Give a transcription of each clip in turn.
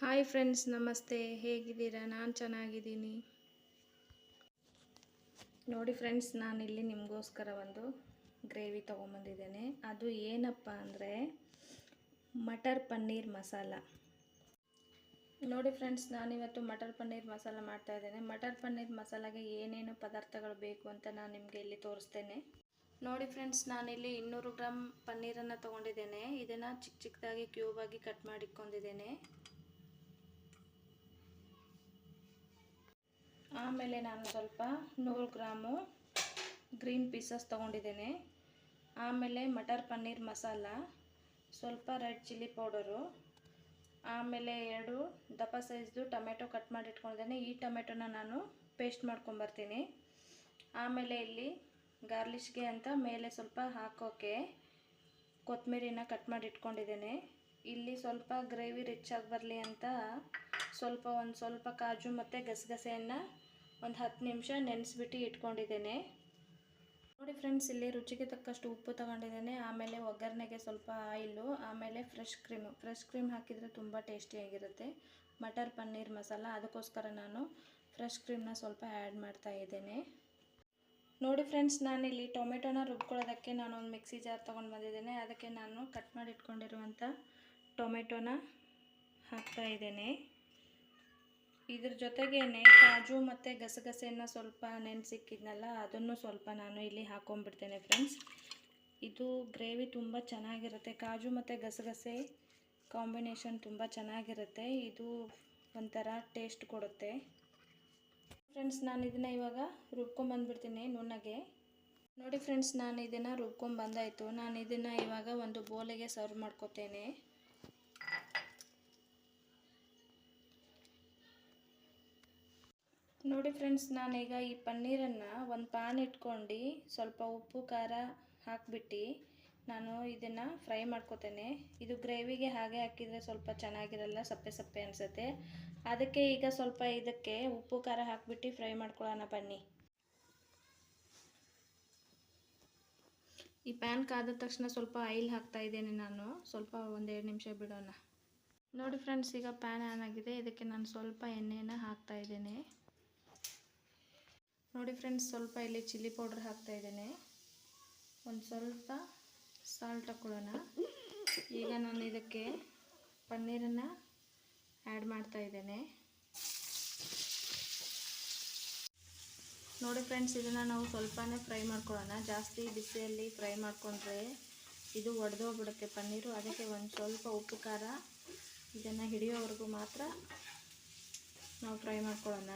Hi friends ನಮಸ್ತೆ. ಹೇಗಿದ್ದೀರಾ? ನಾನು ಚೆನ್ನಾಗಿದ್ದೀನಿ. ನೋಡಿ ಫ್ರೆಂಡ್ಸ್ ನಾನಿಲ್ಲಿ ನಿಮಗೋಸ್ಕರ ಒಂದು ಗ್ರೇವಿ ತೊಗೊಂಬಂದಿದ್ದೇನೆ. ಅದು ಏನಪ್ಪ ಅಂದರೆ ಮಟರ್ ಪನ್ನೀರ್ ಮಸಾಲ. ನೋಡಿ ಫ್ರೆಂಡ್ಸ್ ನಾನಿವತ್ತು ಮಟರ್ ಪನ್ನೀರ್ ಮಸಾಲ ಮಾಡ್ತಾ ಇದ್ದೇನೆ. ಮಟರ್ ಪನ್ನೀರ್ ಮಸಾಲಾಗೆ ಏನೇನು ಪದಾರ್ಥಗಳು ಬೇಕು ಅಂತ ನಾನು ನಿಮಗೆ ಇಲ್ಲಿ ತೋರಿಸ್ತೇನೆ. ನೋಡಿ ಫ್ರೆಂಡ್ಸ್ ನಾನಿಲ್ಲಿ ಇನ್ನೂರು ಗ್ರಾಮ್ ಪನ್ನೀರನ್ನು ತೊಗೊಂಡಿದ್ದೇನೆ. ಇದನ್ನು ಚಿಕ್ಕ ಚಿಕ್ಕದಾಗಿ ಕ್ಯೂಬ್ ಆಗಿ ಕಟ್ ಮಾಡಿಟ್ಕೊಂಡಿದ್ದೇನೆ ಆಮೇಲೆ ನಾನು ಸ್ವಲ್ಪ ನೂರು ಗ್ರಾಮು ಗ್ರೀನ್ ಪೀಸಸ್ ತೊಗೊಂಡಿದ್ದೇನೆ. ಆಮೇಲೆ ಮಟರ್ ಪನ್ನೀರ್ ಮಸಾಲ, ಸ್ವಲ್ಪ ರೆಡ್ ಚಿಲ್ಲಿ ಪೌಡರು, ಆಮೇಲೆ ಎರಡು ದಪ್ಪ ಸೈಜ್ದು ಟೊಮೆಟೊ ಕಟ್ ಮಾಡಿ ಇಟ್ಕೊಂಡಿದ್ದೇನೆ ಈ ಟೊಮೆಟೊನ ನಾನು ಪೇಸ್ಟ್ ಮಾಡ್ಕೊಂಬರ್ತೀನಿ. ಆಮೇಲೆ ಇಲ್ಲಿ ಗಾರ್ಲಿಷ್ಗೆ ಅಂತ ಮೇಲೆ ಸ್ವಲ್ಪ ಹಾಕೋಕೆ ಕೊತ್ತಂಬರಿನ ಕಟ್ ಮಾಡಿ ಇಟ್ಕೊಂಡಿದ್ದೇನೆ ಇಲ್ಲಿ ಸ್ವಲ್ಪ ಗ್ರೇವಿ ರಿಚ್ ಆಗಿ ಬರಲಿ ಅಂತ ಸ್ವಲ್ಪ ಒಂದು ಸ್ವಲ್ಪ ಕಾಜು ಮತ್ತು ಗಸಗಸೆಯನ್ನು ಒಂದು ಹತ್ತು ನಿಮಿಷ ನೆನೆಸ್ಬಿಟ್ಟು ಇಟ್ಕೊಂಡಿದ್ದೇನೆ. ನೋಡಿ ಫ್ರೆಂಡ್ಸ್, ಇಲ್ಲಿ ರುಚಿಗೆ ತಕ್ಕಷ್ಟು ಉಪ್ಪು ತಗೊಂಡಿದ್ದೇನೆ. ಆಮೇಲೆ ಒಗ್ಗರಣೆಗೆ ಸ್ವಲ್ಪ ಆಯಿಲು, ಆಮೇಲೆ ಫ್ರೆಶ್ ಕ್ರೀಮು ಫ್ರೆಶ್ ಕ್ರೀಮ್ ಹಾಕಿದರೆ ತುಂಬ ಟೇಸ್ಟಿಯಾಗಿರುತ್ತೆ ಮಟರ್ ಪನ್ನೀರ್ ಮಸಾಲ, ಅದಕ್ಕೋಸ್ಕರ ನಾನು ಫ್ರೆಶ್ ಕ್ರೀಮ್ನ ಸ್ವಲ್ಪ ಆ್ಯಡ್ ಮಾಡ್ತಾ ಇದ್ದೇನೆ. ನೋಡಿ ಫ್ರೆಂಡ್ಸ್, ನಾನಿಲ್ಲಿ ಟೊಮೆಟೊನ ರುಬ್ಕೊಳ್ಳೋದಕ್ಕೆ ನಾನು ಒಂದು ಮಿಕ್ಸಿ ಜಾರ್ ತೊಗೊಂಡು ಬಂದಿದ್ದೇನೆ. ಅದಕ್ಕೆ ನಾನು ಕಟ್ ಮಾಡಿ ಇಟ್ಕೊಂಡಿರುವಂಥ ಟೊಮೆಟೊನ ಹಾಕ್ತಾ ಇದ್ದೇನೆ. ಇದ್ರ ಜೊತೆಗೇನೆ ಕಾಜು ಮತ್ತು ಗಸಗಸೆಯನ್ನು ಸ್ವಲ್ಪ ನೆನೆಸಿಕ್ಕಿದ್ನಲ್ಲ, ಅದನ್ನು ಸ್ವಲ್ಪ ನಾನು ಇಲ್ಲಿ ಹಾಕೊಂಡ್ಬಿಡ್ತೇನೆ ಫ್ರೆಂಡ್ಸ್ ಇದು ಗ್ರೇವಿ ತುಂಬ ಚೆನ್ನಾಗಿರುತ್ತೆ. ಕಾಜು ಮತ್ತು ಗಸಗಸೆ ಕಾಂಬಿನೇಷನ್ ತುಂಬ ಚೆನ್ನಾಗಿರುತ್ತೆ. ಇದು ಒಂಥರ ಟೇಸ್ಟ್ ಕೊಡುತ್ತೆ. ಫ್ರೆಂಡ್ಸ್ ನಾನು ಇದನ್ನು ಇವಾಗ ರುಬ್ಕೊಂಬಂದ್ಬಿಡ್ತೀನಿ ನುಣ್ಣಗೆ. ನೋಡಿ ಫ್ರೆಂಡ್ಸ್ ನಾನು ಇದನ್ನು ರುಬ್ಕೊಂಬಂದಾಯಿತು ನಾನು ಇದನ್ನು ಇವಾಗ ಒಂದು ಬೋಲೆಗೆ ಸರ್ವ್ ಮಾಡ್ಕೋತೇನೆ. ನೋಡಿ ಫ್ರೆಂಡ್ಸ್ ನಾನೀಗ ಈ ಪನ್ನೀರನ್ನು ಒಂದು ಪ್ಯಾನ್ ಇಟ್ಕೊಂಡು ಸ್ವಲ್ಪ ಉಪ್ಪು, ಖಾರ ಹಾಕಿಬಿಟ್ಟು ನಾನು ಇದನ್ನು ಫ್ರೈ ಮಾಡ್ಕೋತೇನೆ. ಇದು ಗ್ರೇವಿಗೆ ಹಾಗೆ ಹಾಕಿದರೆ ಸ್ವಲ್ಪ ಚೆನ್ನಾಗಿರಲ್ಲ, ಸಪ್ಪೆ ಸಪ್ಪೆ ಅನಿಸುತ್ತೆ. ಅದಕ್ಕೆ ಈಗ ಸ್ವಲ್ಪ ಇದಕ್ಕೆ ಉಪ್ಪು, ಖಾರ ಹಾಕಿಬಿಟ್ಟು ಫ್ರೈ ಮಾಡ್ಕೊಳ್ಳೋಣ ಬನ್ನಿ. ಈ ಪ್ಯಾನ್ ಕಾದ ತಕ್ಷಣ ಸ್ವಲ್ಪ ಆಯಿಲ್ ಹಾಕ್ತಾ ಇದ್ದೇನೆ ನಾನು. ಸ್ವಲ್ಪ ಒಂದೆರಡು ನಿಮಿಷ ಬಿಡೋಣ. ನೋಡಿ ಫ್ರೆಂಡ್ಸ್ ಈಗ ಪ್ಯಾನ್ ಆನ್ ಆಗಿದೆ. ಇದಕ್ಕೆ ನಾನು ಸ್ವಲ್ಪ ಎಣ್ಣೆಯನ್ನು ಹಾಕ್ತಾ ಇದ್ದೇನೆ. ನೋಡಿ ಫ್ರೆಂಡ್ಸ್ ಸ್ವಲ್ಪ ಇಲ್ಲಿ ಚಿಲ್ಲಿ ಪೌಡರ್ ಹಾಕ್ತಾ ಇದ್ದೇನೆ. ಒಂದು ಸ್ವಲ್ಪ ಸಾಲ್ಟ್ ಹಾಕ್ಕೊಳ್ಳೋಣ ಈಗ ನಾನು ಇದಕ್ಕೆ ಪನ್ನೀರನ್ನು ಆ್ಯಡ್ ಮಾಡ್ತಾ ಇದ್ದೇನೆ. ನೋಡಿ ಫ್ರೆಂಡ್ಸ್ ಇದನ್ನು ನಾವು ಸ್ವಲ್ಪನೇ ಫ್ರೈ ಮಾಡ್ಕೊಳ್ಳೋಣ. ಜಾಸ್ತಿ ಬಿಸಿಯಲ್ಲಿ ಫ್ರೈ ಮಾಡಿಕೊಂಡ್ರೆ ಇದು ಒಡೆದೋಗ್ಬಿಡುತ್ತೆ ಪನ್ನೀರು. ಅದಕ್ಕೆ ಒಂದು ಸ್ವಲ್ಪ ಉಪ್ಪು, ಖಾರ ಇದನ್ನು ಹಿಡಿಯೋವರೆಗೂ ಮಾತ್ರ ನಾವು ಫ್ರೈ ಮಾಡ್ಕೊಳ್ಳೋಣ.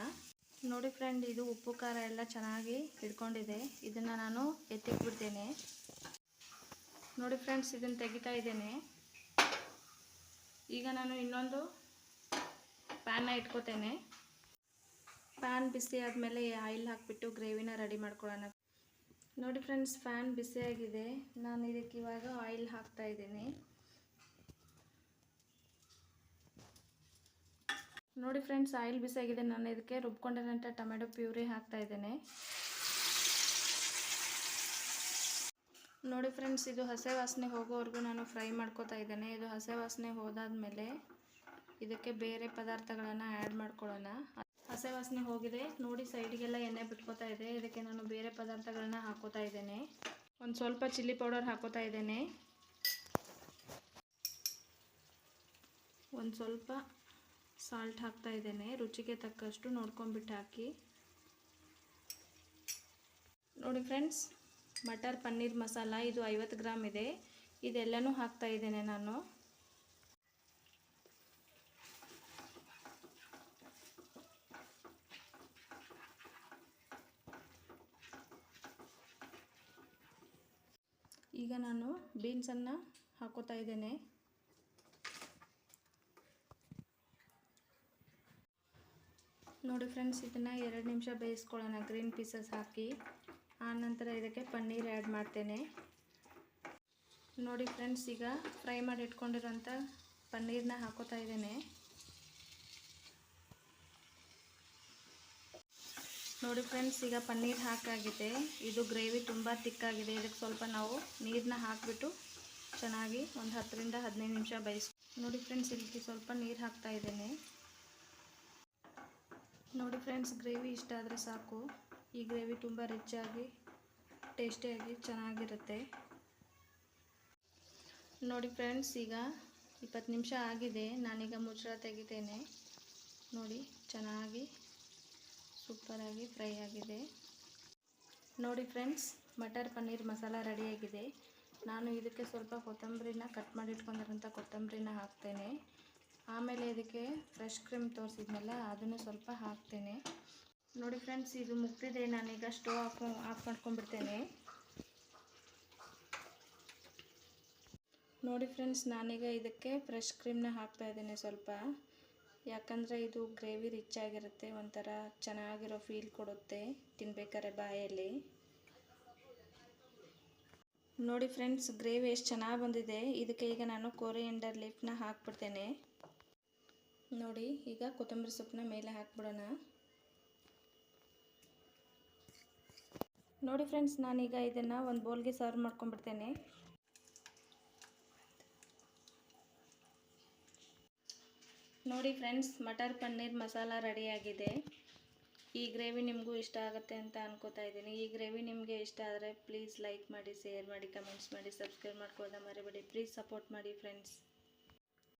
ನೋಡಿ ಫ್ರೆಂಡ್ ಇದು ಉಪ್ಪು, ಖಾರ ಎಲ್ಲ ಚೆನ್ನಾಗಿ ಹಿಡ್ಕೊಂಡಿದೆ. ಇದನ್ನು ನಾನು ಎತ್ತಿಕ್ಬಿಡ್ತೇನೆ ನೋಡಿ ಫ್ರೆಂಡ್ಸ್ ಇದನ್ನು ತೆಗಿತಾ ಇದ್ದೇನೆ. ಈಗ ನಾನು ಇನ್ನೊಂದು ಪ್ಯಾನ್ನ ಇಟ್ಕೋತೇನೆ. ಪ್ಯಾನ್ ಬಿಸಿ ಆದಮೇಲೆ ಆಯಿಲ್ ಹಾಕಿಬಿಟ್ಟು ಗ್ರೇವಿನ ರೆಡಿ ಮಾಡ್ಕೊಳ್ಳೋಣ. ನೋಡಿ ಫ್ರೆಂಡ್ಸ್ ಫ್ಯಾನ್ ಬಿಸಿಯಾಗಿದೆ. ನಾನು ಇದಕ್ಕೆ ಇವಾಗ ಆಯಿಲ್ ಹಾಕ್ತಾ ಇದ್ದೀನಿ. ನೋಡಿ ಫ್ರೆಂಡ್ಸ್ ಆಯಿಲ್ ಬಿಸಿಯಾಗಿದೆ ನಾನು ಇದಕ್ಕೆ ರುಬ್ಕೊಂಡಿರೋಂಥ ಟೊಮೆಟೊ ಪ್ಯೂರಿ ಹಾಕ್ತಾ ಇದ್ದೇನೆ. ನೋಡಿ ಫ್ರೆಂಡ್ಸ್ ಇದು ಹಸೆ ವಾಸನೆ ಹೋಗೋವರೆಗೂ ನಾನು ಫ್ರೈ ಮಾಡ್ಕೋತಾ ಇದ್ದೇನೆ. ಇದು ಹಸೆ ವಾಸನೆ ಹೋದಾದ್ಮೇಲೆ ಇದಕ್ಕೆ ಬೇರೆ ಪದಾರ್ಥಗಳನ್ನು ಆ್ಯಡ್ ಮಾಡ್ಕೊಳ್ಳೋಣ. ಹಸೆ ವಾಸನೆ ಹೋಗಿದೆ. ನೋಡಿ ಸೈಡಿಗೆಲ್ಲ ಎಣ್ಣೆ ಬಿಟ್ಕೋತಾ ಇದೆ. ಇದಕ್ಕೆ ನಾನು ಬೇರೆ ಪದಾರ್ಥಗಳನ್ನ ಹಾಕೋತಾ ಇದ್ದೇನೆ. ಒಂದು ಸ್ವಲ್ಪ ಚಿಲ್ಲಿ ಪೌಡರ್ ಹಾಕೋತಾ ಇದ್ದೇನೆ. ಒಂದು ಸ್ವಲ್ಪ ಸಾಲ್ಟ್ ಹಾಕ್ತಾ ಇದ್ದೇನೆ. ರುಚಿಗೆ ತಕ್ಕಷ್ಟು ನೋಡ್ಕೊಂಬಿಟ್ಟು ಹಾಕಿ. ನೋಡಿ ಫ್ರೆಂಡ್ಸ್, ಮಟರ್ ಪನ್ನೀರ್ ಮಸಾಲ ಇದು ಐವತ್ತು ಗ್ರಾಮ್ ಇದೆ. ಇದೆಲ್ಲನೂ ಹಾಕ್ತಾ ಇದ್ದೇನೆ ನಾನು. ಈಗ ನಾನು ಬೀನ್ಸನ್ನು ಹಾಕೋತಾ ಇದ್ದೇನೆ. ನೋಡಿ ಫ್ರೆಂಡ್ಸ್ ಇದನ್ನು ಎರಡು ನಿಮಿಷ ಬೇಯಿಸ್ಕೊಳ್ಳೋಣ. ಗ್ರೀನ್ ಪೀಸಸ್ ಹಾಕಿ. ಆನಂತರ ಇದಕ್ಕೆ ಪನ್ನೀರ್ ಆ್ಯಡ್ ಮಾಡ್ತೇನೆ. ನೋಡಿ ಫ್ರೆಂಡ್ಸ್ ಈಗ ಫ್ರೈ ಮಾಡಿ ಇಟ್ಕೊಂಡಿರೋಂಥ ಪನ್ನೀರನ್ನ ಹಾಕೋತಾ ಇದ್ದೇನೆ. ನೋಡಿ ಫ್ರೆಂಡ್ಸ್ ಈಗ ಪನ್ನೀರ್ ಹಾಕಾಗಿದೆ. ಇದು ಗ್ರೇವಿ ತುಂಬ ತಿಕ್ಕಾಗಿದೆ. ಇದಕ್ಕೆ ಸ್ವಲ್ಪ ನಾವು ನೀರನ್ನ ಹಾಕಿಬಿಟ್ಟು ಚೆನ್ನಾಗಿ ಒಂದು ಹತ್ತರಿಂದ ಹದಿನೈದು ನಿಮಿಷ ಬೇಯಿಸ್ ನೋಡಿ ಫ್ರೆಂಡ್ಸ್ ಇದಕ್ಕೆ ಸ್ವಲ್ಪ ನೀರು ಹಾಕ್ತಾ ಇದ್ದೇನೆ. ನೋಡಿ ಫ್ರೆಂಡ್ಸ್, ಗ್ರೇವಿ ಇಷ್ಟ ಆದರೆ ಸಾಕು. ಈ ಗ್ರೇವಿ ತುಂಬ ರಿಚ್ ಆಗಿ ಟೇಸ್ಟಿಯಾಗಿ ಚೆನ್ನಾಗಿರುತ್ತೆ. ನೋಡಿ ಫ್ರೆಂಡ್ಸ್, ಈಗ ಇಪ್ಪತ್ತು ನಿಮಿಷ ಆಗಿದೆ. ನಾನೀಗ ಮುಚ್ಚಳ ತೆಗಿತೇನೆ. ನೋಡಿ, ಚೆನ್ನಾಗಿ ಸೂಪರಾಗಿ ಫ್ರೈ ಆಗಿದೆ. ನೋಡಿ ಫ್ರೆಂಡ್ಸ್, ಮಟರ್ ಪನ್ನೀರ್ ಮಸಾಲ ರೆಡಿಯಾಗಿದೆ ನಾನು ಇದಕ್ಕೆ ಸ್ವಲ್ಪ ಕೊತ್ತಂಬರಿನ ಕಟ್ ಮಾಡಿಟ್ಕೊಂಡಿರೋಂಥ ಕೊತ್ತಂಬರಿನ ಹಾಕ್ತೇನೆ. ಆಮೇಲೆ ಇದಕ್ಕೆ ಫ್ರೆಶ್ ಕ್ರೀಮ್ ತೋರಿಸಿದ್ನಲ್ಲ, ಅದನ್ನು ಸ್ವಲ್ಪ ಹಾಕ್ತೇನೆ. ನೋಡಿ ಫ್ರೆಂಡ್ಸ್ ಇದು ಮುಗ್ದಿದೆ. ನಾನೀಗ ಸ್ಟವ್ ಆಫ್ ಆಫ್ ಮಾಡ್ಕೊಂಡ್ಬಿಡ್ತೇನೆ. ನೋಡಿ ಫ್ರೆಂಡ್ಸ್ ನಾನೀಗ ಇದಕ್ಕೆ ಫ್ರೆಶ್ ಕ್ರೀಮ್ನ ಹಾಕ್ತಾ ಇದ್ದೇನೆ ಸ್ವಲ್ಪ. ಯಾಕಂದರೆ ಇದು ಗ್ರೇವಿ ರಿಚ್ ಆಗಿರುತ್ತೆ, ಒಂಥರ ಚೆನ್ನಾಗಿರೋ ಫೀಲ್ ಕೊಡುತ್ತೆ ತಿನ್ಬೇಕಾದ್ರೆ ಬಾಯಲ್ಲಿ. ನೋಡಿ ಫ್ರೆಂಡ್ಸ್ ಗ್ರೇವಿ ಎಷ್ಟು ಚೆನ್ನಾಗಿ ಬಂದಿದೆ. ಇದಕ್ಕೆ ಈಗ ನಾನು ಕೊರಿಯಂಡರ್ ಲೀಫ್ನ ಹಾಕ್ಬಿಡ್ತೇನೆ. ನೋಡಿ, ಈಗ ಕೊತ್ತಂಬರಿ ಸೊಪ್ಪನ್ನ ಮೇಲೆ ಹಾಕ್ಬಿಡೋಣ. ನೋಡಿ ಫ್ರೆಂಡ್ಸ್, ನಾನೀಗ ಇದನ್ನು ಒಂದು ಬೌಲ್ಗೆ ಸರ್ವ್ ಮಾಡ್ಕೊಂಡ್ಬಿಡ್ತೇನೆ. ನೋಡಿ ಫ್ರೆಂಡ್ಸ್, ಮಟರ್ ಪನ್ನೀರ್ ಮಸಾಲ ರೆಡಿಯಾಗಿದೆ ಈ ಗ್ರೇವಿ ನಿಮಗೂ ಇಷ್ಟ ಆಗುತ್ತೆ ಅಂತ ಅನ್ಕೋತಾ ಇದ್ದೀನಿ. ಈ ಗ್ರೇವಿ ನಿಮಗೆ ಇಷ್ಟ ಆದರೆ ಪ್ಲೀಸ್ ಲೈಕ್ ಮಾಡಿ, ಶೇರ್ ಮಾಡಿ, ಕಮೆಂಟ್ಸ್ ಮಾಡಿ, ಸಬ್ಸ್ಕ್ರೈಬ್ ಮಾಡ್ಕೊಳ್ಳೋದ ಮರಿಬೇಡಿ. ಪ್ಲೀಸ್ ಸಪೋರ್ಟ್ ಮಾಡಿ ಫ್ರೆಂಡ್ಸ್.